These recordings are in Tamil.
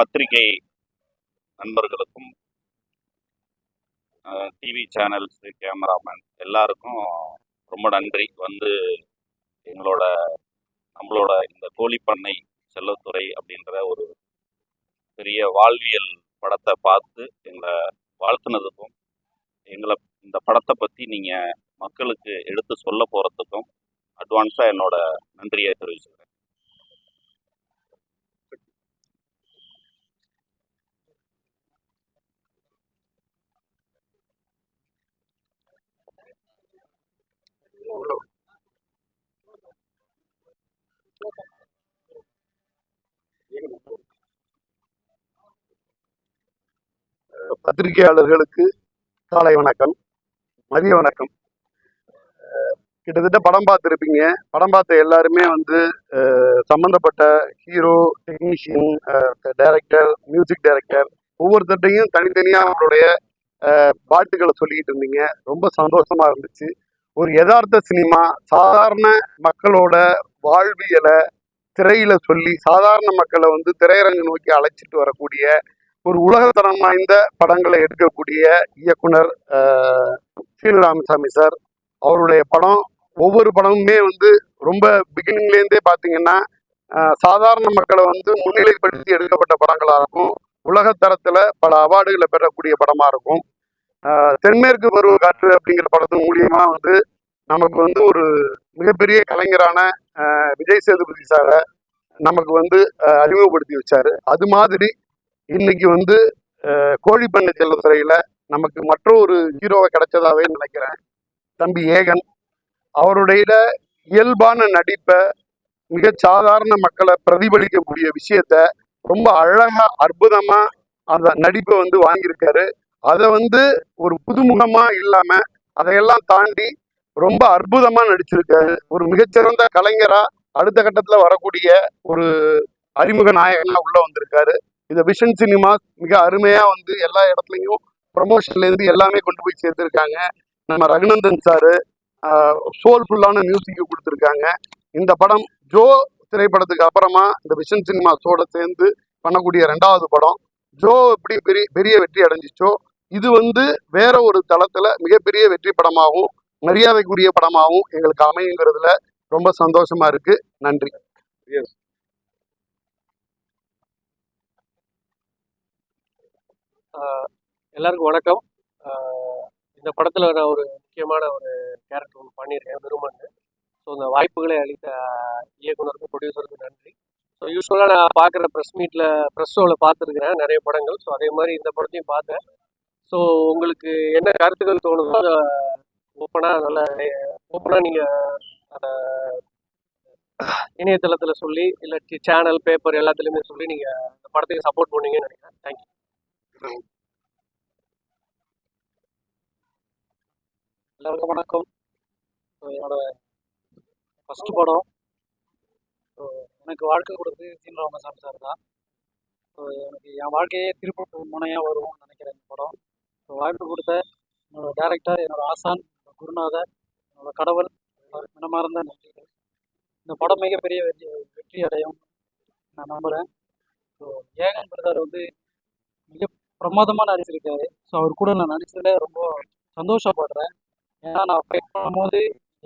பத்திரிகை நண்பர்களுக்கும் டிவி சேனல்ஸ் கேமராமேன் எல்லாருக்கும் ரொம்ப நன்றி. வந்து எங்களோட நம்மளோட இந்த கோழிப்பண்ணை செல்லத்துறை அப்படின்ற ஒரு பெரிய வாழ்வியல் படத்தை பார்த்து எங்களை வாழ்த்துனதுக்கும் எங்களை இந்த படத்தை பற்றி நீங்கள் மக்களுக்கு எடுத்து சொல்ல போகிறதுக்கும் அட்வான்ஸாக என்னோட நன்றியை தெரிவிச்சுக்கிறேன். பத்திரிகையாளர்களுக்கு காலை வணக்கம் மதிய வணக்கம். கிட்டத்தட்ட படம் பார்த்துருப்பீங்க. படம் பார்த்த எல்லாருமே வந்து சம்மந்தப்பட்ட சம்பந்தப்பட்ட hero technician director music director ஒவ்வொருத்தட்டையும் தனித்தனியாக அவங்களுடைய பாட்டுகளை சொல்லிக்கிட்டு இருந்தீங்க. ரொம்ப சந்தோஷமா இருந்துச்சு. ஒரு யதார்த்த சினிமா சாதாரண மக்களோட வாழ்வியலை திரையில சொல்லி சாதாரண மக்களை வந்து திரையரங்கு நோக்கி அழைச்சிட்டு வரக்கூடிய ஒரு உலகத்தரம் வாய்ந்த படங்களை எடுக்கக்கூடிய இயக்குனர் அஹ், ராமசாமி சார். அவருடைய படம் ஒவ்வொரு படமுமே வந்து ரொம்ப பிகினிங்லேருந்தே பார்த்தீங்கன்னா சாதாரண மக்களை வந்து முன்னிலைப்படுத்தி எடுக்கப்பட்ட படங்களாக இருக்கும். உலகத்தரத்தில் பல அவார்டுகளை பெறக்கூடிய படமாக இருக்கும். தென்மேற்கு பருவ காற்று அப்படிங்கிற படத்தின் மூலியமா வந்து நமக்கு வந்து ஒரு மிகப்பெரிய கலைஞரான விஜய் சேதுபதி சாரை நமக்கு வந்து அறிமுகப்படுத்தி வச்சாரு. அது மாதிரி இன்னைக்கு வந்து அஹ், கோழிப்பண்ணை செல்லத்துறையில நமக்கு மற்றொரு ஹீரோவை கிடைச்சதாவே நினைக்கிறேன். தம்பி ஏகன். அவருடைய இயல்பான நடிப்பை மிக சாதாரண மக்களை பிரதிபலிக்கக்கூடிய விஷயத்த ரொம்ப அழகா அற்புதமா அந்த நடிப்பை வந்து வாங்கியிருக்காரு. அதை வந்து ஒரு புதுமுகமா இல்லாம அதையெல்லாம் தாண்டி ரொம்ப அற்புதமா நடிச்சிருக்காரு. ஒரு மிகச்சிறந்த கலைஞரா அடுத்த கட்டத்துல வரக்கூடிய ஒரு அறிமுக நாயகனா உள்ள வந்திருக்காரு. இந்த விஷன் சினிமா மிக அருமையா வந்து எல்லா இடத்துலையும் ப்ரமோஷன்ல இருந்து எல்லாமே கொண்டு போய் சேர்த்திருக்காங்க. நம்ம ரகுநந்தன் சாரு சோல்ஃபுல்லான மியூசிக் கொடுத்துருக்காங்க. இந்த படம் ஜோ திரைப்படத்துக்கு அப்புறமா இந்த விஷன் சினிமாஸோட சேர்ந்து பண்ணக்கூடிய ரெண்டாவது படம். ஜோ எப்படி பெரிய பெரிய வெற்றி அடைஞ்சிச்சோ இது வந்து வேற ஒரு தளத்துல மிகப்பெரிய வெற்றி படமாகவும் மரியாதைக்குரிய படமாகவும் எங்களுக்கு அமையுங்கிறதுல ரொம்ப சந்தோஷமா இருக்கு. நன்றி. எல்லாருக்கும் வணக்கம். இந்த படத்தில் நான் ஒரு முக்கியமான ஒரு கேரக்டர் ஒன்று பண்ணியிருக்கேன் விரும்பன்னு ஸோ இந்த வாய்ப்புகளை அளித்த இயக்குனருக்கும் ப்ரொடியூசருக்கும் நன்றி. ஸோ யூஸ்வலாக நான் பார்க்குற ப்ரெஸ் மீட்டில் ப்ரெஸ் ஷோவில் பார்த்துருக்கிறேன் நிறைய படங்கள். ஸோ அதே மாதிரி இந்த படத்தையும் பார்த்தேன். ஸோ உங்களுக்கு என்ன கருத்துக்கள் தோணுதோ அதை ஓப்பனாக நல்ல ஓப்பனாக நீங்கள் அதை இணையதளத்தில் சொல்லி இல்லை சேனல் பேப்பர் எல்லாத்துலேயுமே சொல்லி நீங்கள் அந்த படத்துக்கு சப்போர்ட் பண்ணீங்கன்னு நினைக்கிறேன். தேங்க்யூ எல்லாருக்கும் வணக்கம். ஸோ என்னோட ஃபஸ்ட்டு படம். ஸோ எனக்கு வாழ்க்கை கொடுத்தது சீன் ராமசாமி சார் தான். எனக்கு என் வாழ்க்கையே திருப்பூர் முனையாக வரும்னு நினைக்கிறேன் இந்த படம். வாய்ப்பு கொடுத்த என்னோட டேரக்டர் என்னோட ஆசான் என்னோட குருநாதர் என்னோட கடவுள் அவருக்கு மனமார்ந்த நன்றிகள். இந்த படம் மிகப்பெரிய வெற்றி வெற்றி அடையும் நான் நம்புகிறேன் ஸோ ஏகன் பிரதர் வந்து மிக பிரமாதமாக நடிச்சிருக்காரு ஸோ அவர் கூட நான் நடிச்சதில் ரொம்ப சந்தோஷப்படுறேன். ஏன்னா நான் ஃபைட் பண்ணும்போது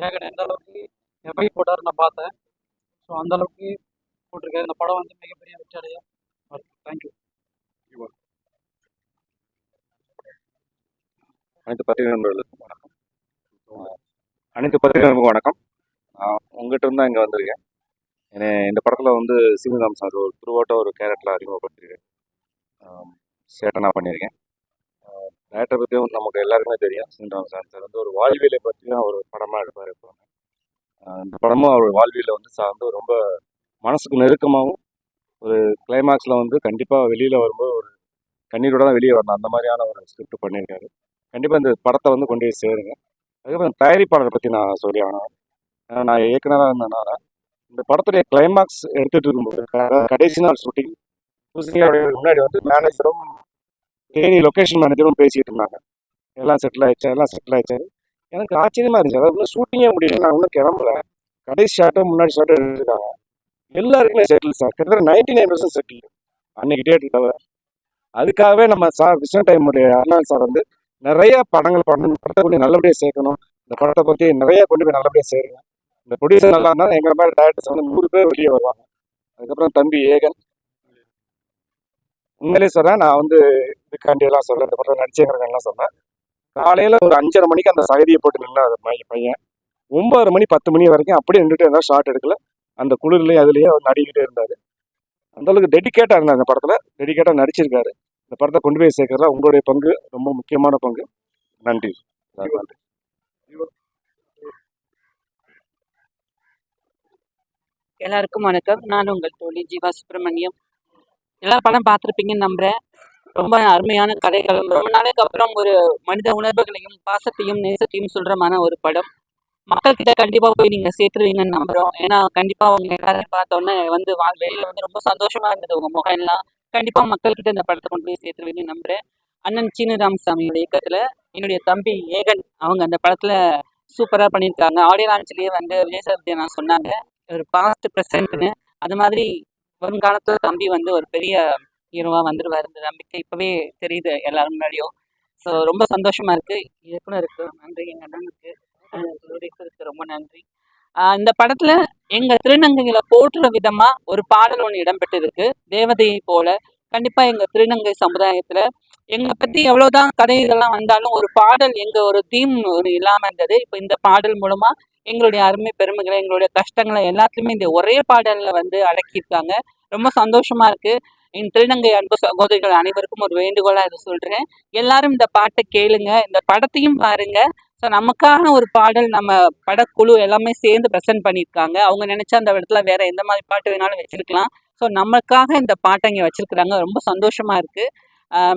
ஏகன் எந்த அளவுக்கு எஃபைட் போட்டார் நான் பார்த்தேன். ஸோ அந்த அளவுக்கு போட்டிருக்காரு. இந்த படம் வந்து மிகப்பெரிய வெற்றி அடையும். தேங்க்யூ அனைத்து பத்திரிகை நண்பர்களுக்கும் வணக்கம். அனைத்து பத்திரிகை நண்பர்களுக்கும் வணக்கம். நான் உங்ககிட்ட இருந்தால் தான் இங்கே வந்திருக்கேன். என்னை இந்த படத்தில் வந்து சீனிராம் சார் ஒரு துருவாட்ட ஒரு கேரக்டரில் அறிமுகப்படுத்திருக்கேன் சேட்டனாக பண்ணியிருக்கேன். டேரக்டர் பற்றியும் நமக்கு எல்லாருக்குமே தெரியும். சீனிதாம் சார். சார் வந்து ஒரு வாழ்வியலை பற்றியும் அவர் படமாக எடுப்பார் இருப்பாங்க இந்த படமும் அவர் வாழ்வியலை வந்து சார்ந்து ரொம்ப மனசுக்கு நெருக்கமாகவும் ஒரு கிளைமாக்ஸில் வந்து கண்டிப்பாக வெளியில் வரும்போது ஒரு கண்ணீரோட தான் வெளியே வரணும். அந்த மாதிரியான ஒரு ஸ்கிரிப்ட் பண்ணியிருக்காரு. கண்டிப்பாக இந்த படத்தை வந்து கொண்டு போய் சேருங்க. அதுக்கப்புறம் தயாரிப்பாளரை பற்றி நான் சொல்லி ஆகணும். நான் இயக்குனராக இருந்தனால இந்த படத்துடைய கிளைமாக்ஸ் எடுத்துகிட்டு இருக்கும்போது கடைசி நாள் ஷூட்டிங் முன்னாடி வந்து மேனேஜரும் தேனி லொக்கேஷன் மேனேஜரும் பேசிகிட்டு இருந்தாங்க. எல்லாம் செட்டில் ஆயிடுச்சு எல்லாம் செட்டில் ஆயிடுச்சு. எனக்கு ஆச்சரியமாக இருந்துச்சு. அதாவது ஷூட்டிங்கே முடியல. நான் இன்னும் கிளம்பல. கடைசி ஷார்ட்டும் முன்னாடி ஷாட்டோ எடுத்துருக்காங்க எல்லாருக்குமே செட்டில் சார் கிட்டத்தட்ட நைன்டி நைன் பர்சன்ட் செட்டில் அன்னைக்கு டேட் தவிர. அதுக்காகவே நம்ம சார் விஷ்ணு டைம் அருணாள் சார் வந்து நிறைய படங்கள் பண்ணணும் படத்தை கொண்டு நல்லபடியாக சேர்க்கணும். இந்த படத்தை பற்றி நிறைய கொண்டு போய் நல்லபடியாக சேருங்க இந்த ப்ரொடியூசர் நல்லா இருந்தால் எங்களை மாதிரி டேரக்டர்ஸ் வந்து நூறு பேர் வெளியே வருவாங்க. அதுக்கப்புறம் தம்பி ஏகன். உண்மையிலே சொல்கிறேன் நான் வந்து இதுக்காண்டியெல்லாம் சொல்கிறேன் இந்த படத்தில் நடிச்சேங்கிறதெல்லாம் சொன்னேன். காலையில் ஒரு அஞ்சரை மணிக்கு அந்த சகதியை போட்டு நின்னா அது பையன். பையன் மணி பத்து மணி வரைக்கும் அப்படியே நின்றுட்டு இருந்தால் ஷார்ட் எடுக்கல. அந்த குளிர்லேயே அதுலேயும் அவர் நடிக்கிட்டே இருந்தார். அந்தளவுக்கு டெடிக்கேட்டாக இருந்தார் அந்த படத்தில். டெடிக்கேட்டாக நடிச்சிருக்காரு. இந்த படத்தை கொண்டு போய் சேர்க்கறதுல உங்களுடைய பங்கு ரொம்ப முக்கியமான பங்கு. நன்றி. நன்றி எல்லாருக்கும் வணக்கம். நான் உங்கள் தோழி ஜீவா சுப்பிரமணியம். எல்லா படம் பார்த்துருப்பீங்கன்னு நம்புறேன். ரொம்ப அருமையான கதைகளும் ரொம்ப நாளைக்கு அப்புறம் ஒரு மனித உணர்வுகளையும் பாசத்தையும் நேசத்தையும் சொல்றமான ஒரு படம். மக்கள்கிட்ட கண்டிப்பா போய் நீங்க சேர்த்துருவீங்கன்னு நம்புறோம். ஏன்னா கண்டிப்பா அவங்க எல்லாரையும் பார்த்தோன்னே வந்து வா- வெளியில வந்து ரொம்ப சந்தோஷமா இருந்தது உங்க முகம் எல்லாம் கண்டிப்பா மக்கள்கிட்ட இந்த படத்தை கொண்டு போய் சேர்த்துருவேன் நம்புறேன். அண்ணன் சீனு ராமசாமியோட இயக்கத்துல என்னுடைய தம்பி ஏகன் அவங்க அந்த படத்துல சூப்பரா பண்ணியிருக்காங்க. ஆடியோ லான்ச்லயே வந்து விஜய் நான் சொன்னாங்க. ஒரு பாஸ்ட் ப்ரெசன்ட்னு அது மாதிரி வருங்காலத்துல தம்பி வந்து ஒரு பெரிய ஹீரோவா வந்துருவாரு இந்த நம்பிக்கை. இப்பவே தெரியுது எல்லாரும் முன்னாடியும். ஸோ ரொம்ப சந்தோஷமா இருக்கு. இயக்குனருக்கு நன்றி. எங்க அண்ணனுக்கு. ப்ரொடியூசருக்கு ரொம்ப நன்றி. இந்த படத்துல எங்க திருநங்கைகளை போற்றுற விதமா ஒரு பாடல் ஒன்று இடம்பெற்றிருக்கு. தேவதையை போல. கண்டிப்பா எங்க திருநங்கை சமுதாயத்துல எங்களை பத்தி எவ்வளவுதான் கதை இதெல்லாம் வந்தாலும் ஒரு பாடல் எங்க ஒரு தீம் ஒரு இல்லாம இருந்தது. இப்போ இந்த பாடல் மூலமா எங்களுடைய அருமை பெருமைகளை எங்களுடைய கஷ்டங்களை எல்லாத்தையுமே இந்த ஒரே பாடல்ல வந்து அடக்கியிருக்காங்க. ரொம்ப சந்தோஷமா இருக்கு. என் திருநங்கை அன்பு சகோதரிகள் அனைவருக்கும் ஒரு வேண்டுகோளா இதை சொல்றேன். எல்லாரும் இந்த பாட்டை கேளுங்க. இந்த படத்தையும் பாருங்க. ஸோ நமக்கான ஒரு பாடல் நம்ம படக்குழு எல்லாமே சேர்ந்து ப்ரெசென்ட் பண்ணியிருக்காங்க. அவங்க நினச்சா அந்த இடத்துல வேற எந்த மாதிரி பாட்டு வேணாலும் வச்சிருக்கலாம். ஸோ நமக்காக இந்த பாட்டை இங்கே வச்சிருக்கிறாங்க. ரொம்ப சந்தோஷமா இருக்கு.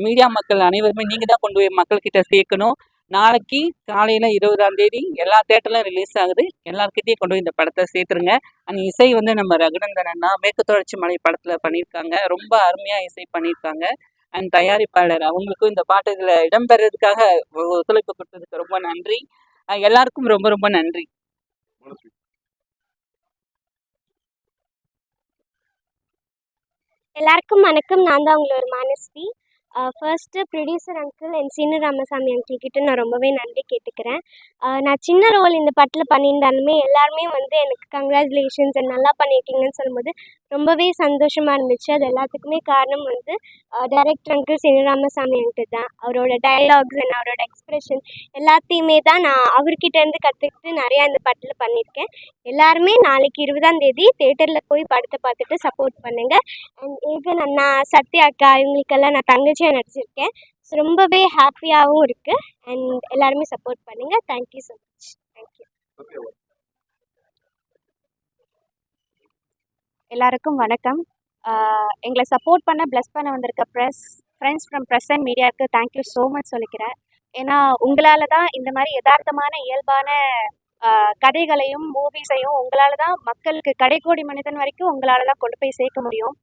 மீடியா மக்கள் அனைவருமே நீங்கள் தான் கொண்டு போய் மக்கள்கிட்ட சேர்க்கணும். நாளைக்கு காலையில் இருபதாம் தேதி எல்லா தேட்டர்லையும் ரிலீஸ் ஆகுது. எல்லாருக்கிட்டையும் கொண்டு போய் இந்த படத்தை சேர்த்துருங்க. அந்த இசை வந்து நம்ம ரகுநந்தன் அண்ணா மேற்கு தொடர்ச்சி மலை படத்தில் பண்ணியிருக்காங்க. ரொம்ப அருமையாக இசை பண்ணியிருக்காங்க. அண்ட் தயாரிப்பாளர். அவங்களுக்கும் இந்த பாட்டு இதில் இடம்பெறதுக்காக ஒத்துழைப்பு கொடுத்ததுக்கு ரொம்ப நன்றி. எல்லாருக்கும் ரொம்ப ரொம்ப நன்றி. எல்லாருக்கும் வணக்கம். நான் தான் உங்களோட மானஸ்வி. ஃபர்ஸ்ட்டு ப்ரொடியூசர் அங்கிள் என் சீனு ராமசாமி அங்கிள் கிட்ட நான் ரொம்பவே நன்றி கேட்டுக்கிறேன். நான் சின்ன ரோல் இந்த படத்தில் பண்ணியிருந்தாலுமே எல்லாருமே வந்து எனக்கு கங்க்ராச்சுலேஷன்ஸ் நல்லா பண்ணியிருக்கீங்கன்னு சொல்லும்போது ரொம்பவே சந்தோஷமாக இருந்துச்சு. அது எல்லாத்துக்குமே காரணம் வந்து director uncle Seenu Ramasamy uncle தான். அவரோட டைலாக்ஸ் அண்ட் அவரோட எக்ஸ்பிரஷன் எல்லாத்தையுமே தான் நான் அவர்கிட்டேருந்து கற்றுக்கிட்டு நிறையா இந்த படத்தில் பண்ணியிருக்கேன். எல்லாருமே நாளைக்கு இருபதாம் தேதி தேட்டரில் போய் படத்தை பார்த்துட்டு சப்போர்ட் பண்ணுங்கள் அண்ட் ஏகன் அண்ணா சத்யா அக்கா இவங்களுக்கெல்லாம் நான் தங்கச்சியாக நடிச்சிருக்கேன். ஸோ ரொம்பவே ஹாப்பியாகவும் இருக்குது அண்ட் எல்லாருமே சப்போர்ட் பண்ணுங்கள் தேங்க்யூ ஸோ மச் தேங்க்யூ எல்லாருக்கும் வணக்கம். எங்களை சப்போர்ட் பண்ண ப்ளஸ் பண்ண வந்திருக்க press friends from press and மீடியாவுக்கு தேங்க்யூ ஸோ மச் சொல்லிக்கிறேன். ஏன்னா உங்களால் தான் இந்த மாதிரி யதார்த்தமான இயல்பான கதைகளையும் மூவிஸையும் உங்களால் தான் மக்களுக்கு கடைக்கோடி மனிதன் வரைக்கும் உங்களால் தான் கொண்டு போய் சேர்க்க முடியும்.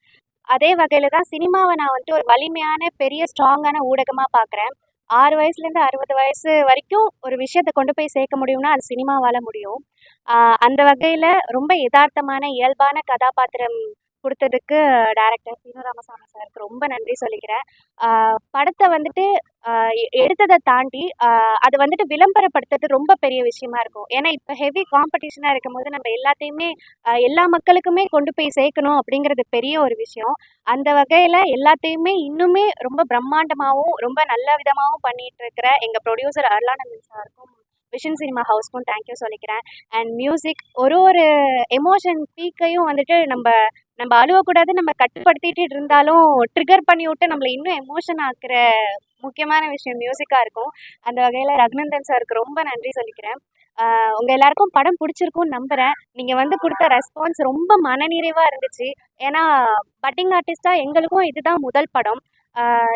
அதே வகையில் தான் சினிமாவை நான் வந்துட்டு ஒரு வலிமையான பெரிய ஸ்ட்ராங்கான ஊடகமாக பார்க்குறேன் ஆறு வயசுலேருந்து அறுபது வயசு வரைக்கும் ஒரு விஷயத்தை கொண்டு போய் சேர்க்க முடியும்னா அது சினிமாவால் முடியும். அந்த வகையில் ரொம்ப யதார்த்தமான இயல்பான கதாபாத்திரம் கொடுத்ததுக்கு டேரக்டர் சீனு ராமசாமி சாருக்கு ரொம்ப நன்றி சொல்லிக்கிறேன். படத்தை வந்துட்டு எடுத்ததை தாண்டி அது வந்துட்டு விளம்பரப்படுத்துறது ரொம்ப பெரிய விஷயமா இருக்கும். ஏன்னா இப்போ ஹெவி காம்படிஷனாக இருக்கும்போது நம்ம எல்லாத்தையுமே எல்லா மக்களுக்குமே கொண்டு போய் சேர்க்கணும் அப்படிங்கிறது பெரிய ஒரு விஷயம். அந்த வகையில் எல்லாத்தையுமே இன்னுமே ரொம்ப பிரம்மாண்டமாகவும் ரொம்ப நல்ல விதமாகவும் பண்ணிட்டு இருக்கிற எங்கள் ப்ரொடியூசர் அருளானந்தன் சாருக்கும் விஷன் சினிமா ஹவுஸ்க்கும் தேங்க்யூ சொல்லிக்கிறேன். அண்ட் மியூசிக் ஒரு ஒரு எமோஷன் பீக்கையும் வந்துட்டு நம்ம நம்ம அழுவக்கூடாது நம்ம கட்டுப்படுத்திட்டு இருந்தாலும் ட்ரிகர் பண்ணி விட்டு நம்மளை இன்னும் எமோஷன் ஆக்குற முக்கியமான விஷயம் மியூசிக்காக இருக்கும். அந்த வகையில் ரகுநந்தன் சாருக்கு ரொம்ப நன்றி சொல்லிக்கிறேன். உங்கள் எல்லாருக்கும் படம் பிடிச்சிருக்கும்னு நம்புகிறேன் நீங்கள் வந்து கொடுத்த ரெஸ்பான்ஸ் ரொம்ப மனநிறைவாக இருந்துச்சு. ஏன்னா பட்டிங் ஆர்டிஸ்டாக எங்களுக்கும் இதுதான் முதல் படம்.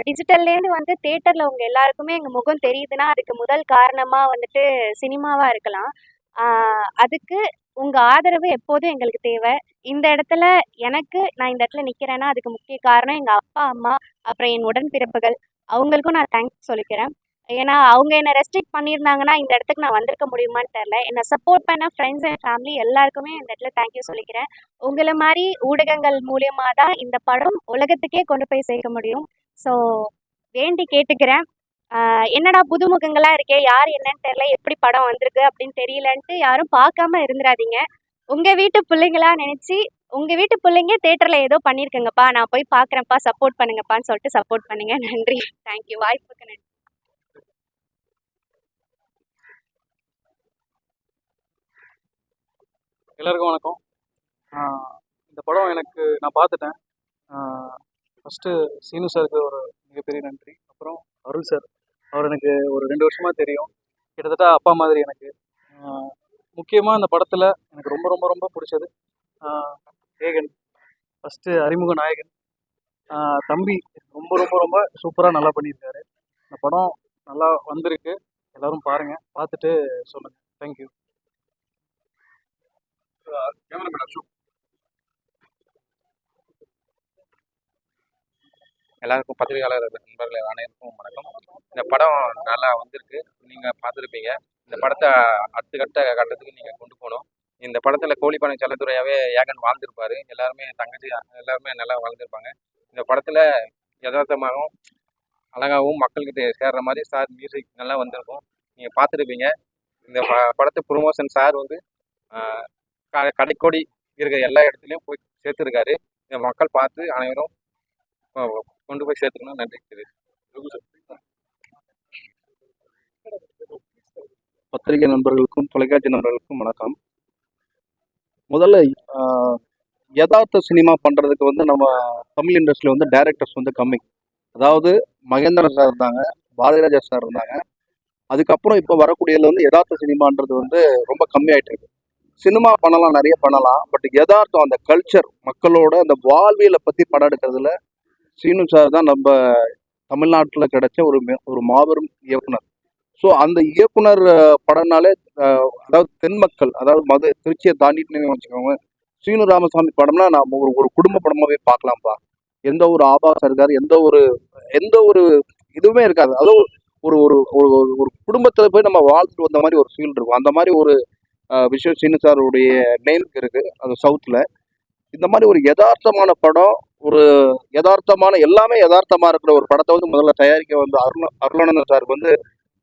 டிஜிட்டல்லேருந்து வந்து தேட்டரில் உங்கள் எல்லாருக்குமே எங்கள் முகம் தெரியுதுன்னா அதுக்கு முதல் காரணமாக வந்துட்டு சினிமாவாக இருக்கலாம். அதுக்கு உங்கள் ஆதரவு எப்போதும் எங்களுக்கு தேவை. இந்த இடத்துல எனக்கு நான் இந்த இடத்துல நிற்கிறேன்னா அதுக்கு முக்கிய காரணம் எங்கள் அப்பா அம்மா அப்புறம் என் உடன்பிறப்புகள். அவங்களுக்கும் நான் தேங்க்ஸ் சொல்லிக்கிறேன். ஏன்னா அவங்க என்னை ரெஸ்ட்ரிக்ட் பண்ணியிருந்தாங்கன்னா இந்த இடத்துக்கு நான் வந்திருக்க முடியுமான்னு தெரில என்னை சப்போர்ட் பண்ண ஃப்ரெண்ட்ஸ் அண்ட் ஃபேமிலி எல்லாருக்குமே இந்த இடத்துல தேங்க்யூ சொல்லிக்கிறேன். உங்களை மாதிரி ஊடகங்கள் மூலியமாக தான் இந்த படம் உலகத்துக்கே கொண்டு போய் சேர்க்க முடியும். ஸோ வேண்டி கேட்டுக்கிறேன். என்னடா புதுமுகங்களாக இருக்கே? யார் என்னன்னு தெரியல. எப்படி படம் வந்திருக்கு அப்படின்னு தெரியலன்ட்டு யாரும் பார்க்காம இருந்துடாதீங்க உங்கள் வீட்டு பிள்ளைங்களா நினச்சி உங்கள் வீட்டு பிள்ளைங்க தேட்டரில் ஏதோ பண்ணிருக்கங்கப்பா. நான் போய் பார்க்குறேன்ப்பா. சப்போர்ட் பண்ணுங்கப்பான்னு சொல்லிட்டு சப்போர்ட் பண்ணுங்க. நன்றி. தேங்க்யூ வாய்ப்புக்கு நன்றி. எல்லாருக்கும் வணக்கம். இந்த படம் எனக்கு நான் பார்த்துட்டேன். ஃபஸ்ட்டு சீனு சாருக்கு ஒரு மிகப்பெரிய நன்றி. அப்புறம் அருள் சார். அவர் எனக்கு ஒரு ரெண்டு வருஷமாக தெரியும். கிட்டத்தட்ட அப்பா மாதிரி எனக்கு. முக்கியமாக அந்த படத்தில் எனக்கு ரொம்ப ரொம்ப ரொம்ப பிடிச்சது. ஏகன் ஃபஸ்ட்டு அறிமுக நாயகன். தம்பி ரொம்ப ரொம்ப ரொம்ப சூப்பராக நல்லா பண்ணியிருக்காரு. இந்த படம் நல்லா வந்திருக்கு. எல்லோரும் பாருங்கள் பார்த்துட்டு சொல்லுங்கள் தேங்க்யூ எல்லாருக்கும் பத்திரிகையாளர் நண்பர்கள் அனைவருக்கும் வணக்கம். இந்த படம் நல்லா வந்திருக்கு. நீங்கள் பார்த்துருப்பீங்க. இந்த படத்தை அடுத்த கட்ட கட்டத்துக்கு நீங்கள் கொண்டு போகணும். இந்த படத்தில் கோழிப்பானை செல்லத்துறையாகவே ஏகன் வாழ்ந்திருப்பாரு. எல்லாருமே தங்கச்சி எல்லாருமே நல்லா வாழ்ந்திருப்பாங்க. இந்த படத்தில் யதார்த்தமாகவும் அழகாகவும் மக்கள்கிட்ட சேர்ற மாதிரி சார் மியூசிக் நல்லா வந்திருக்கும். நீங்கள் பார்த்துருப்பீங்க. இந்த ப படத்து ப்ரொமோஷன் சார் வந்து க- கடைக்கோடி இருக்கிற எல்லா இடத்துலையும் போய் சேர்த்துருக்காரு. இந்த மக்கள் பார்த்து அனைவரும் கொண்டு போய் சேர்த்துக்கணும். நன்றி. பத்திரிகை நண்பர்களுக்கும் தொலைக்காட்சி நண்பர்களுக்கும் வணக்கம். முதல்ல யதார்த்த சினிமா பண்ணுறதுக்கு வந்து நம்ம தமிழ் இண்டஸ்ட்ரியில் வந்து டைரக்டர்ஸ் வந்து கம்மி. அதாவது மகேந்திரன் சார் இருந்தாங்க பாரதிராஜா சார் இருந்தாங்க. அதுக்கப்புறம் இப்போ வரக்கூடியதுல வந்து யதார்த்த சினிமான்றது வந்து ரொம்ப கம்மியாயிட்டு இருக்கு. சினிமா பண்ணலாம் நிறைய பண்ணலாம். பட் யதார்த்தம் அந்த கல்ச்சர் மக்களோட அந்த வாழ்வியலை பற்றி படம் எடுக்கிறதுல சீனு சார் தான் நம்ம தமிழ்நாட்டில் கிடைச்ச ஒரு மே- ஒரு மாபெரும் இயக்குனர். ஸோ அந்த இயக்குனர் படம்னாலே அதாவது தென் மக்கள் அதாவது மது திருச்சியை தாண்டிட்டு வச்சுக்கோங்க சீனு ராமசாமி படம்னா நாம் ஒரு ஒரு குடும்ப படமாகவே பார்க்கலாம்ப்பா எந்த ஒரு ஆபாசம் இருக்காது எந்த ஒரு எந்த ஒரு இதுவுமே இருக்காது. அதாவது ஒரு ஒரு ஒரு ஒரு- ஒரு குடும்பத்தில் போய் நம்ம வாழ்ந்துட்டு வந்த மாதிரி ஒரு ஃபீல் இருக்கும். அந்த மாதிரி ஒரு விஷயம் சீனு சாருடைய நேமுக்கு இருக்குது அது சவுத்தில் இந்த மாதிரி ஒரு யதார்த்தமான படம் ஒரு யதார்த்தமான எல்லாமே யதார்த்தமா இருக்கிற ஒரு படத்தை வந்து முதல்ல தயாரிக்க வந்து அருண அருளானந்தன் சாருக்கு வந்து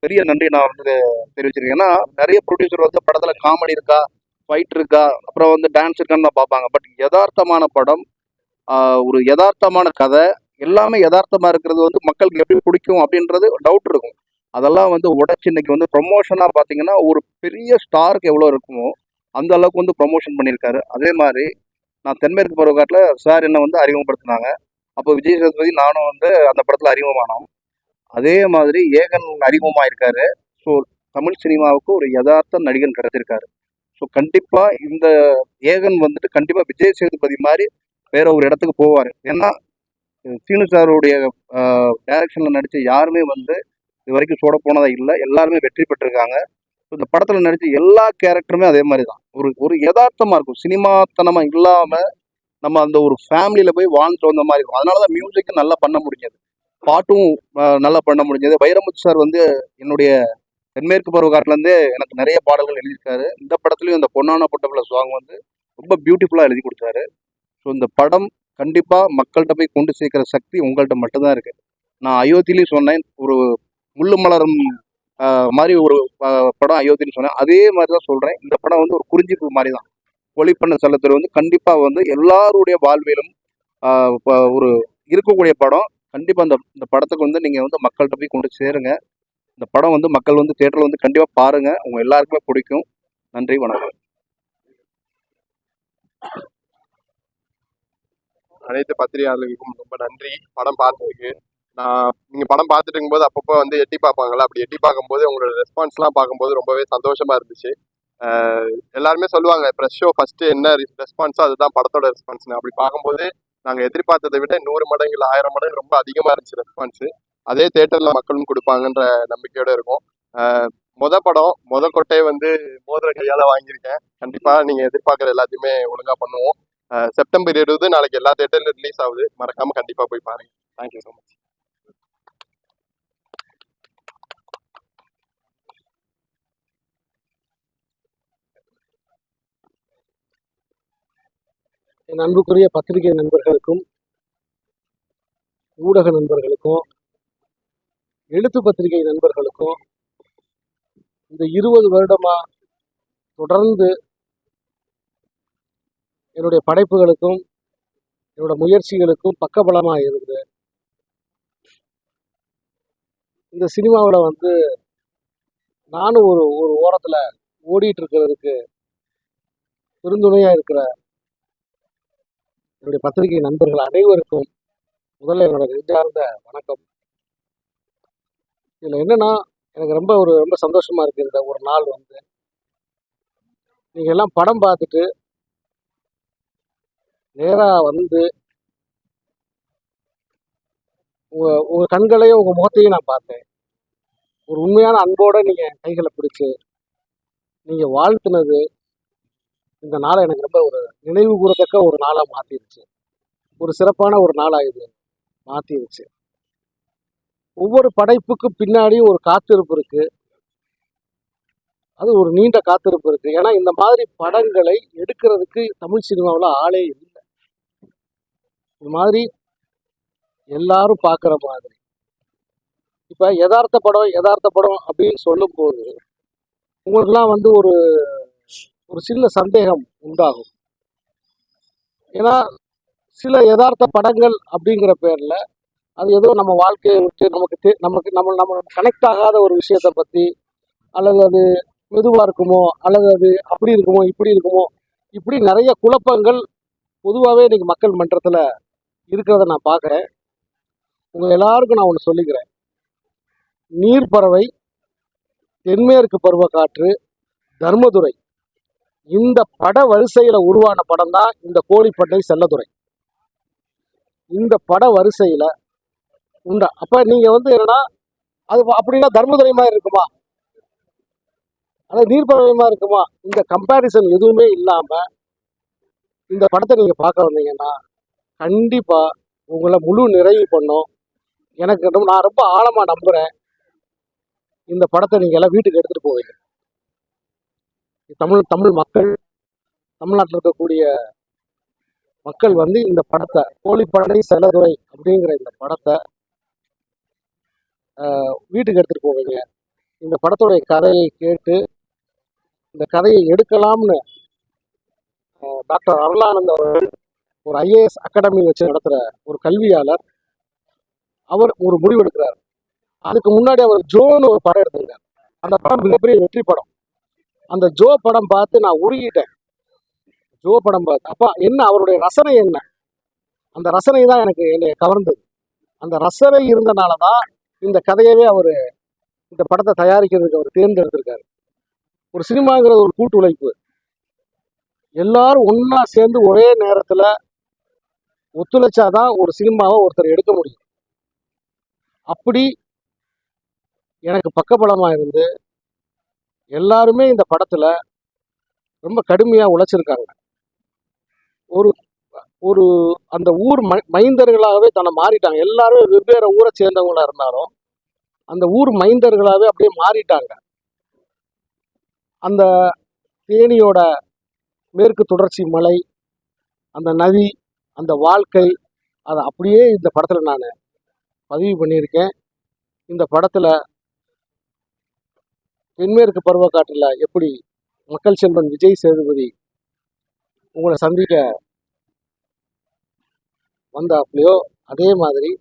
பெரிய நன்றி நான் வந்து தெரிவிச்சிருக்கேன். ஏன்னா நிறைய ப்ரொடியூசர் வந்து படத்துல காமெடி இருக்கா ஃபைட் இருக்கா அப்புறம் வந்து டான்ஸ் இருக்கான்னு தான் பார்ப்பாங்க. பட் யதார்த்தமான படம் ஒரு யதார்த்தமான கதை எல்லாமே யதார்த்தமா இருக்கிறது வந்து மக்களுக்கு எப்படி பிடிக்கும் அப்படின்றது டவுட் இருக்கும். அதெல்லாம் வந்து உடச்சு இன்னைக்கு வந்து ப்ரொமோஷனாக பார்த்தீங்கன்னா ஒரு பெரிய ஸ்டாருக்கு எவ்வளோ இருக்குமோ அந்த அளவுக்கு வந்து ப்ரொமோஷன் பண்ணியிருக்காரு. அதே மாதிரி நான் தென்மேற்கு பருவக்காட்டில் சார் என்ன வந்து அறிமுகப்படுத்தினாங்க. அப்போ விஜய் சேதுபதி நானும் வந்து அந்த படத்தில் அறிமுகமானோம். அதே மாதிரி ஏகன் அறிமுகமாக இருக்காரு ஸோ தமிழ் சினிமாவுக்கு ஒரு யதார்த்த நடிகன் கிடைச்சிருக்காரு. ஸோ கண்டிப்பாக இந்த ஏகன் வந்துட்டு கண்டிப்பாக விஜய் சேதுபதி மாதிரி வேற ஒரு இடத்துக்கு போவார். ஏன்னா சீனு சாருடைய டைரக்ஷனில் நடித்த யாருமே வந்து இது வரைக்கும் சோட போனதாக இல்லை. எல்லாருமே வெற்றி பெற்றிருக்காங்க. இந்த படத்தில் நடித்த எல்லா கேரக்டருமே அதே மாதிரி தான் ஒரு ஒரு யதார்த்தமாக இருக்கும். சினிமாத்தனமாக இல்லாமல் நம்ம அந்த ஒரு ஃபேமிலியில் போய் வாழ்ந்துட்டு வந்த மாதிரி இருக்கும். அதனால தான் மியூசிக்கு நல்லா பண்ண முடிஞ்சது. பாட்டும் நல்லா பண்ண முடிஞ்சது. வைரமுத்து சார் வந்து என்னுடைய தென்மேற்கு பருவகாட்டிலேருந்தே எனக்கு நிறைய பாடல்கள் எழுதியிருக்காரு. இந்த படத்துலையும் இந்த பொன்னான பொட்டப்புல சாங் வந்து ரொம்ப பியூட்டிஃபுல்லாக எழுதி கொடுத்தாரு. ஸோ இந்த படம் கண்டிப்பாக மக்கள்கிட்ட போய் கொண்டு சேர்க்கிற சக்தி உங்கள்கிட்ட மட்டும்தான் இருக்குது நான் அயோத்திலையும் சொன்னேன். ஒரு முள்ளு மலரும் மாதிரி ஒரு படம் அயோத்தின்னு சொன்னேன். அதே மாதிரி தான் சொல்கிறேன் இந்த படம் வந்து ஒரு குறிஞ்சிப்பு மாதிரி தான் ஒளிப்பண்ண செல்லத்தில் வந்து கண்டிப்பாக வந்து எல்லாருடைய வாழ்வியலும் ஒரு இருக்கக்கூடிய படம். கண்டிப்பாக அந்த இந்த படத்துக்கு வந்து நீங்கள் வந்து மக்கள்கிட்ட போய் கொண்டு சேருங்க. இந்த படம் வந்து மக்கள் வந்து தேட்டரில் வந்து கண்டிப்பாக பாருங்கள் உங்கள் எல்லாருக்குமே பிடிக்கும். நன்றி வணக்கம். அனைத்து பத்திரிகையாளர்களுக்கும் ரொம்ப நன்றி. படம் பார்த்ததுக்கு. நான் நீங்கள் படம் பார்த்துட்டு இருக்கும்போது அப்பப்போ வந்து எட்டி பார்ப்பாங்கல்ல அப்படி எட்டி பார்க்கும்போது உங்களோட ரெஸ்பான்ஸ்லாம் பார்க்கும்போது ரொம்பவே சந்தோஷமா இருந்துச்சு. எல்லாருமே சொல்லுவாங்க ப்ரெஷ் ஷோ ஃபர்ஸ்ட் என்ன ரெஸ்பான்ஸோ அதுதான் படத்தோட ரெஸ்பான்ஸ்னு அப்படி பார்க்கும்போது நாங்கள் எதிர்பார்த்ததை விட நூறு மடங்கு இல்லை ஆயிரம் மடங்கு ரொம்ப அதிகமாக இருந்துச்சு ரெஸ்பான்ஸு அதே தேட்டரில் மக்களும் கொடுப்பாங்கன்ற நம்பிக்கையோட இருக்கும். மொத படம் மொத கொட்டையை வந்து மோதிர கையால் வாங்கியிருக்கேன். கண்டிப்பாக நீங்கள் எதிர்பார்க்குற எல்லாத்தையுமே ஒழுங்காக பண்ணுவோம். செப்டம்பர் இருபது நாளைக்கு எல்லா தேட்டர்லையும் ரிலீஸ் ஆகுது. மறக்காம கண்டிப்பா போய் பாருங்க. தேங்க்யூ ஸோ மச் என் அன்புக்குரிய பத்திரிகை நண்பர்களுக்கும் ஊடக நண்பர்களுக்கும் எழுத்து பத்திரிகை நண்பர்களுக்கும் இந்த இருபது வருடமா தொடர்ந்து என்னுடைய படைப்புகளுக்கும் என்னோட முயற்சிகளுக்கும் பக்கபலமாக இருந்து இந்த சினிமாவில் வந்து நானும் ஒரு ஒரு ஓரத்தில் ஓடிட்டு இருக்கிறதுக்கு பெருந்துணையாக இருக்கிற என்னுடைய பத்திரிகை நண்பர்கள் அனைவருக்கும் முதல்ல என்னோட நெஞ்சார்ந்த வணக்கம். இதில் என்னன்னா எனக்கு ரொம்ப ஒரு ரொம்ப சந்தோஷமா இருக்கு இந்த ஒரு நாள் வந்து. நீங்க எல்லாம் படம் பார்த்துட்டு நேராக வந்து உங்க உங்க கண்களையும் உங்க முகத்தையும் நான் பார்த்தேன். ஒரு உண்மையான அன்போட நீங்க கைகளை பிடிச்சு நீங்க வாழ்த்துனது இந்த நாளை எனக்கு ரொம்ப ஒரு நினைவு கூறத்தக்க ஒரு நாளாக மாற்றிருச்சு ஒரு சிறப்பான ஒரு நாளாக இது மாற்றிருச்சு ஒவ்வொரு படைப்புக்கும் பின்னாடியும் ஒரு காத்திருப்பு இருக்கு. அது ஒரு நீண்ட காத்திருப்பு இருக்கு. ஏன்னா இந்த மாதிரி படங்களை எடுக்கிறதுக்கு தமிழ் சினிமாவில் ஆளே இல்லை. இது மாதிரி எல்லாரும் பார்க்குற மாதிரி. இப்போ யதார்த்த படம் யதார்த்த படம் அப்படின்னு சொல்லும்போது உங்களுக்குலாம் வந்து ஒரு ஒரு சின்ன சந்தேகம் உண்டாகும். ஏன்னா சில யதார்த்த படங்கள் அப்படிங்கிற பேரில் அது ஏதோ நம்ம வாழ்க்கையை விட்டு நமக்கு தெ- நமக்கு நம்ம நம்ம கனெக்ட் ஆகாத ஒரு விஷயத்தை பற்றி அல்லது அது மெதுவாக இருக்குமோ அல்லது அது அப்படி இருக்குமோ இப்படி இருக்குமோ இப்படி நிறைய குழப்பங்கள் பொதுவாகவே இன்னைக்கு மக்கள் மன்றத்தில் இருக்கிறத நான் பார்க்குறேன். உங்கள் எல்லாருக்கும் நான் ஒன்று சொல்லிக்கிறேன். நீர்ப்பறவை தென்மேற்கு பருவக்காற்று தர்மதுரை. இந்த பட வரிசையில உருவான படம் தான் இந்த கோழிப்பட்டை செல்லதுரை. இந்த பட வரிசையில உண்டா அப்ப நீங்க வந்து என்னன்னா அது அப்படின்னா தர்மதுரை மாதிரி இருக்குமா? அதாவது நீர்ப்பறவை இருக்குமா? இந்த கம்பேரிசன் எதுவுமே இல்லாம இந்த படத்தை நீங்க பார்க்க வந்தீங்கன்னா கண்டிப்பா உங்களை முழு நிறைவு பண்ணும். எனக்கு நான் ரொம்ப ஆழமா நம்புறேன். இந்த படத்தை நீங்க எல்லாம் வீட்டுக்கு எடுத்துட்டு போவீங்க. தமிழ் தமிழ் மக்கள் தமிழ்நாட்டில் இருக்கக்கூடிய மக்கள் வந்து இந்த படத்தை கோழிப்படை செலதுரை அப்படிங்கிற இந்த படத்தை வீட்டுக்கு எடுத்துட்டு போவீங்க. இந்த படத்துடைய கதையை கேட்டு இந்த கதையை எடுக்கலாம்னு டாக்டர் அருளானந்த் அவர்கள் ஒரு ஐஏஎஸ் அகாடமி வச்சு நடத்துகிற ஒரு கல்வியாளர் அவர் ஒரு முடிவெடுக்கிறார். அதுக்கு முன்னாடி அவர் ஜோன்னு ஒரு படம் எடுத்திருக்கார். அந்த படம் மிகப்பெரிய வெற்றி படம். அந்த ஜோ படம் பார்த்து நான் உருகிட்டேன். ஜோ படம் பார்த்து. அப்பா என்ன? அவருடைய ரசனை என்ன? அந்த ரசனை தான் எனக்கு என்னை கவர்ந்தது. அந்த ரசனை இருந்தனால தான் இந்த கதையவே அவர் இந்த படத்தை தயாரிக்கிறதுக்கு அவர் தேர்ந்தெடுத்திருக்காரு. ஒரு சினிமாங்கிறது ஒரு கூட்டு உழைப்பு எல்லாரும் ஒன்றா சேர்ந்து ஒரே நேரத்துல ஒத்துழைச்சாதான் ஒரு சினிமாவை ஒருத்தர் எடுக்க முடியும். அப்படி எனக்கு பக்கபலமாக இருந்து எல்லாருமே இந்த படத்தில் ரொம்ப கடுமையாக உழைச்சிருக்காங்க. ஒரு ஒரு அந்த ஊர் ம மைந்தர்களாகவே தன்னை மாறிட்டாங்க. எல்லாருமே வெவ்வேறு ஊரை சேர்ந்தவங்களாக இருந்தாலும் அந்த ஊர் மைந்தர்களாகவே அப்படியே மாறிட்டாங்க. அந்த தேனியோட மேற்கு தொடர்ச்சி மலை அந்த நதி அந்த வாழ்க்கை அதை அப்படியே இந்த படத்தில் நான் பதிவு பண்ணியிருக்கேன். இந்த படத்தில் தென்மேற்கு பருவக்காற்றில் எப்படி மக்கள் செல்வன் விஜய் சேதுபதி உங்களை சந்திக்க வந்தாப்லையோ அதே மாதிரி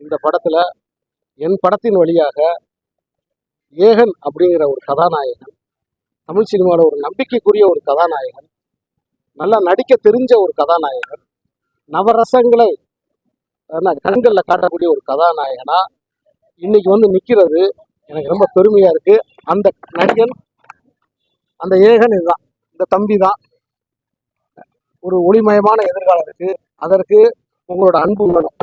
இந்த படத்தில் என் படத்தின் வழியாக ஏகன் அப்படிங்கிற ஒரு கதாநாயகன் தமிழ் சினிமாவில் ஒரு நம்பிக்கைக்குரிய ஒரு கதாநாயகன் நல்லா நடிக்க தெரிஞ்ச ஒரு கதாநாயகன் நவரசங்களை கண்களில் காட்டக்கூடிய ஒரு கதாநாயகனா இன்னைக்கு வந்து நிற்கிறது எனக்கு ரொம்ப பெருமையா இருக்கு. அந்த நடிகன் அந்த ஏகன் இதுதான். இந்த தம்பி தான் ஒரு ஒளிமயமான எதிர்காலம் இருக்கு. அதற்கு உங்களோட அன்பு வேணும்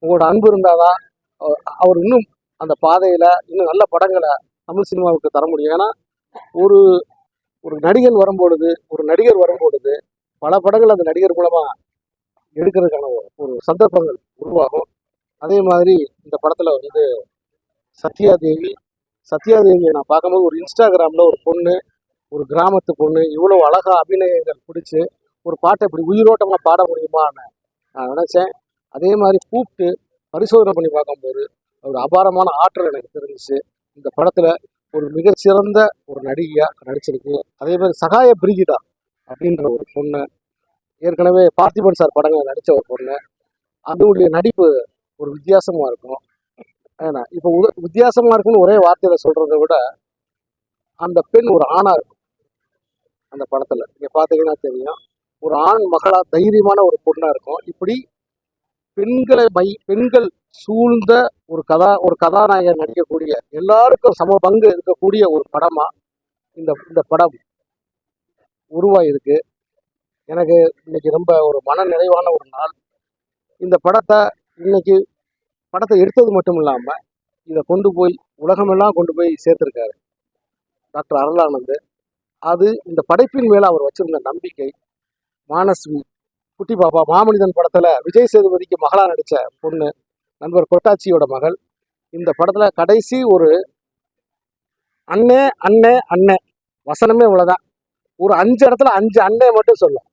உங்களோட அன்பு இருந்தாதான் அவர் அவர் இன்னும் அந்த பாதையில இன்னும் நல்ல படங்களை தமிழ் சினிமாவுக்கு தர முடியும். ஏன்னா ஒரு ஒரு நடிகன் வரும்பொழுது ஒரு நடிகர் வரும்பொழுது பல படங்கள் அந்த நடிகர் மூலமா எடுக்கிறதுக்கான ஒரு- ஒரு சந்தர்ப்பங்கள் உருவாகும். அதே மாதிரி இந்த படத்துல வந்து சத்யா தேவி சத்யா தேவியை நான் பார்க்கும்போது ஒரு இன்ஸ்டாகிராமில் ஒரு பொண்ணு ஒரு கிராமத்து பொண்ணு இவ்வளோ அழகாக அபிநயங்கள் பிடிச்சி ஒரு பாட்டை இப்படி உயிரோட்டமாக பாட முடியுமான்னு நான் நினச்சேன். அதே மாதிரி கூப்பிட்டு பரிசோதனை பண்ணி பார்க்கும்போது ஒரு அபாரமான ஆற்றல் எனக்கு தெரிஞ்சிச்சு. இந்த படத்தில் ஒரு மிகச்சிறந்த ஒரு நடிகையாக நடிச்சிருக்கு. அதே மாதிரி சகாய பிரிகிதா அப்படின்ற ஒரு பொண்ணு ஏற்கனவே பார்த்திபன் சார் படங்கள் நடித்த ஒரு பொண்ணு. அதனுடைய நடிப்பு ஒரு வித்தியாசமாக இருக்கும். ஏன்னா இப்போ உத வித்தியாசமாக இருக்குன்னு ஒரே வார்த்தையில் சொல்கிறத விட அந்த பெண் ஒரு ஆணாக இருக்கும். அந்த படத்தில். நீங்கள் பார்த்தீங்கன்னா தெரியும். ஒரு ஆண் மகளாக தைரியமான ஒரு பொண்ணாக இருக்கும். இப்படி பெண்களை மை பெண்கள் சூழ்ந்த ஒரு கதா ஒரு கதாநாயகன் நடிக்கக்கூடிய எல்லாருக்கும் சம பங்கு இருக்கக்கூடிய ஒரு படமாக இந்த இந்த படம் உருவாயிருக்கு. எனக்கு இன்னைக்கு ரொம்ப ஒரு மன நிறைவான ஒரு நாள். இந்த படத்தை இன்னைக்கு படத்தை எடுத்தது மட்டும் இல்லாமல் இதை கொண்டு போய் உலகமெல்லாம் கொண்டு போய் சேர்த்துருக்காரு. டாக்டர் அருளானந்து. அது இந்த படைப்பின் மேலே அவர் வச்சிருந்த நம்பிக்கை மானஸ்வி குட்டி பாப்பா மாமனிதன் படத்தில் விஜய் சேதுபதிக்கு மகளா நடித்த பொண்ணு நண்பர் கொட்டாச்சியோட மகள். இந்த படத்தில் கடைசி ஒரு அண்ணே அண்ணே அண்ணே வசனமே இவ்வளோதான் ஒரு அஞ்சு இடத்துல அஞ்சு அண்ணே மட்டும் சொல்லும்.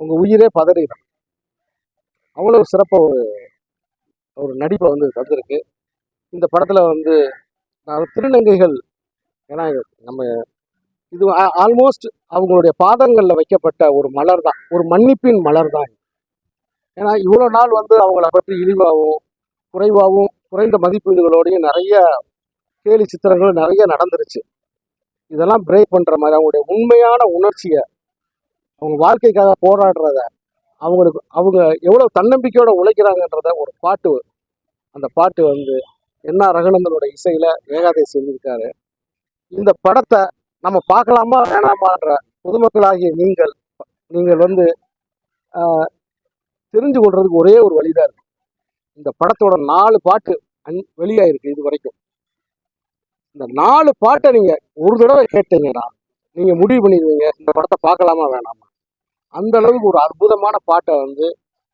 உங்கள் உயிரே பதறிடும். அவ்வளோ சிறப்பாக ஒரு ஒரு நடிப்பை வந்து தந்திருக்கு. இந்த படத்தில் வந்து நான் திருநங்கைகள் ஏன்னா நம்ம இது ஆல்மோஸ்ட் அவங்களுடைய பாதங்களில் வைக்கப்பட்ட ஒரு மலர் தான் ஒரு மன்னிப்பின் மலர் தான் ஏன்னா இவ்வளோ நாள் வந்து அவங்கள பற்றி இழிவாகவும் குறைவாகவும் குறைந்த மதிப்பீடுகளோடையும் நிறைய கேலி சித்திரங்கள் நிறைய நடந்துருச்சு. இதெல்லாம் பிரேக் பண்ணுற மாதிரி அவங்களுடைய உண்மையான உணர்ச்சியை அவங்க வாழ்க்கைக்காக போராடுறத அவங்களுக்கு அவங்க எவ்வளோ தன்னம்பிக்கையோட உழைக்கிறாங்கன்றத ஒரு பாட்டு அந்த பாட்டு வந்து என்ன ரகுநந்தனோட இசையில் ஏகாதேசி செஞ்சிருக்காரு இந்த படத்தை நம்ம பார்க்கலாமா வேணாமான்ற பொதுமக்களாகிய நீங்கள் நீங்கள் வந்து ஆஹ், தெரிஞ்சு கொள்றதுக்கு ஒரே ஒரு வழிதான் இருக்கு. இந்த படத்தோட நாலு பாட்டு அந் வெளியாயிருக்கு இது வரைக்கும். இந்த நாலு பாட்டை நீங்கள் ஒரு தடவை கேட்டீங்கன்னா நீங்கள் முடிவு பண்ணிடுவீங்க இந்த படத்தை பார்க்கலாமா வேணாமா? அந்த அளவுக்கு ஒரு அற்புதமான பாட்டை வந்து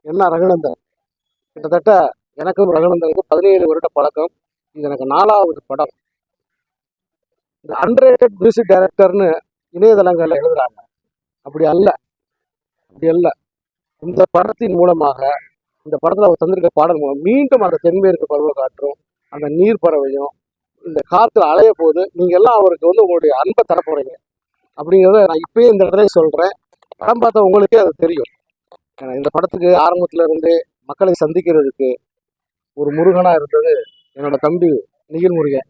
என்ன ரகுநந்தன். கிட்டத்தட்ட எனக்கும் ரகுநந்தனுக்கும் பதினேழு வருட பழக்கம். இது எனக்கு நாலாவது படம். இந்த அன்ரேட்டட் மியூசிக் டைரக்டர்னு இணையதளங்களில் எழுதுறாங்க. அப்படி அல்ல. அப்படி அல்ல. இந்த படத்தின் மூலமாக இந்த படத்தில் அவர் தந்திருக்க பாடல் மூலம் மீண்டும் அந்த தென்மேற்கு பருவ காற்றும் அந்த நீர் பறவையும் இந்த காத்துல அலைய போது நீங்க எல்லாம் அவருக்கு வந்து உங்களுடைய அன்பை தரப்போறீங்க. அப்படிங்கிறத நான் இப்பயே இந்த இடத்துல சொல்கிறேன் படம் பார்த்த உங்களுக்கே அது தெரியும். இந்த படத்துக்கு ஆரம்பத்துல இருந்து மக்களை சந்திக்கிறதுக்கு ஒரு முருகனா இருந்தது என்னோட தம்பி நிகில் முருகன்.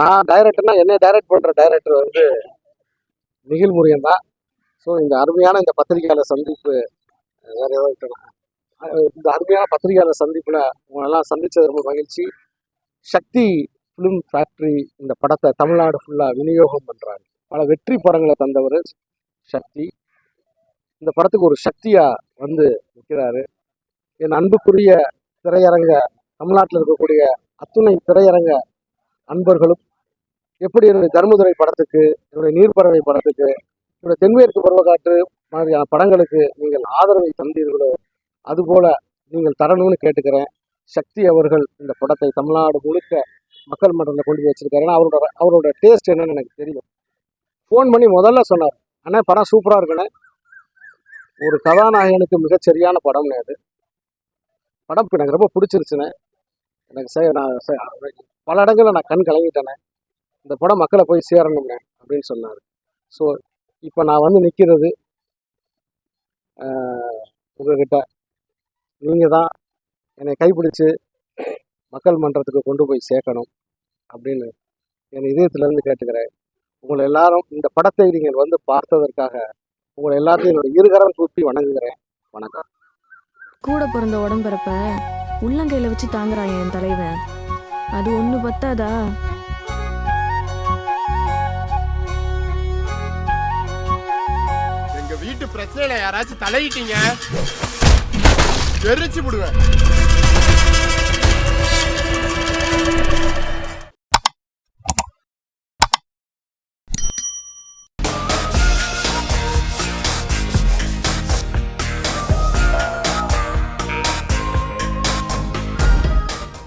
நான் டைரக்டர்னா என்னை டைரக்ட் பண்ற டைரக்டர் வந்து நிகில் முருகன் தான். ஸோ இந்த அருமையான இந்த பத்திரிகையாளர் சந்திப்பு வேறு வேற ஏதோ இருக்கணும் இந்த அருமையான பத்திரிகையாளர் சந்திப்புல உங்களெல்லாம் சந்திச்சது ரொம்ப மகிழ்ச்சி. சக்தி ஃபிலிம் ஃபேக்ட்ரி இந்த படத்தை தமிழ்நாடு ஃபுல்லாக விநியோகம் பண்ணுறாங்க பல வெற்றி படங்களை தந்தவர் சக்தி. இந்த படத்துக்கு ஒரு சக்தியாக வந்து நிற்கிறாரு என் அன்புக்குரிய திரையரங்க தமிழ்நாட்டில் இருக்கக்கூடிய அத்துணை திரையரங்க அன்பர்களும் எப்படி என்னுடைய தர்மதுரை படத்துக்கு என்னுடைய நீர்ப்பறவை படத்துக்கு என்னுடைய தென்மேற்கு பருவக்காற்று மாதிரியான படங்களுக்கு நீங்கள் ஆதரவை தந்தீர்களோ அதுபோல நீங்கள் தரணும்னு கேட்டுக்கிறேன். சக்தி அவர்கள் இந்த படத்தை தமிழ்நாடு முழுக்க மக்கள் மன்றத்தில் கொண்டு போய் வச்சிருக்காரு. ஏன்னா அவரோட அவரோட டேஸ்ட் என்னன்னு எனக்கு தெரியும். ஃபோன் பண்ணி முதல்ல சொன்னார் அண்ணா படம் சூப்பராக இருக்குண்ணே. ஒரு கதாநாயகனுக்கு மிகச்சரியான படம்னு அது. படம் எனக்கு ரொம்ப பிடிச்சிருச்சுண்ணே. எனக்கு சே நான் சே- பல இடங்களில் நான் கண் கலங்கிட்டேனே இந்த படம் மக்களை போய் சேரணும்னே அப்படின்னு சொன்னார். ஸோ இப்போ நான் வந்து நிற்கிறது உங்ககிட்ட. நீங்கள் தான் என்னை கைப்பிடிச்சு மக்கள் மன்றத்துக்கு கொண்டு போய் சேர்க்கணும் அப்படின்னு என் இதயத்துலேருந்து கேட்டுக்கிறேன். உங்களை எல்லாரும் இந்த படத்தை நீங்கள் வந்து பார்த்ததற்காக உங்களை எல்லாத்தையும் என்னோட இருகரம் கூப்பி வணங்குகிறேன். வணக்கம். கூட பிறந்த உடம்பரப்ப உள்ளங்கையில வச்சு தாங்குறான் என் தலைவன். அது ஒண்ணு பத்தாதா? எங்க வீட்டு பிரச்சனையில யாராச்சும் தலையிட்டீங்க? எரிச்சு விடுவேன்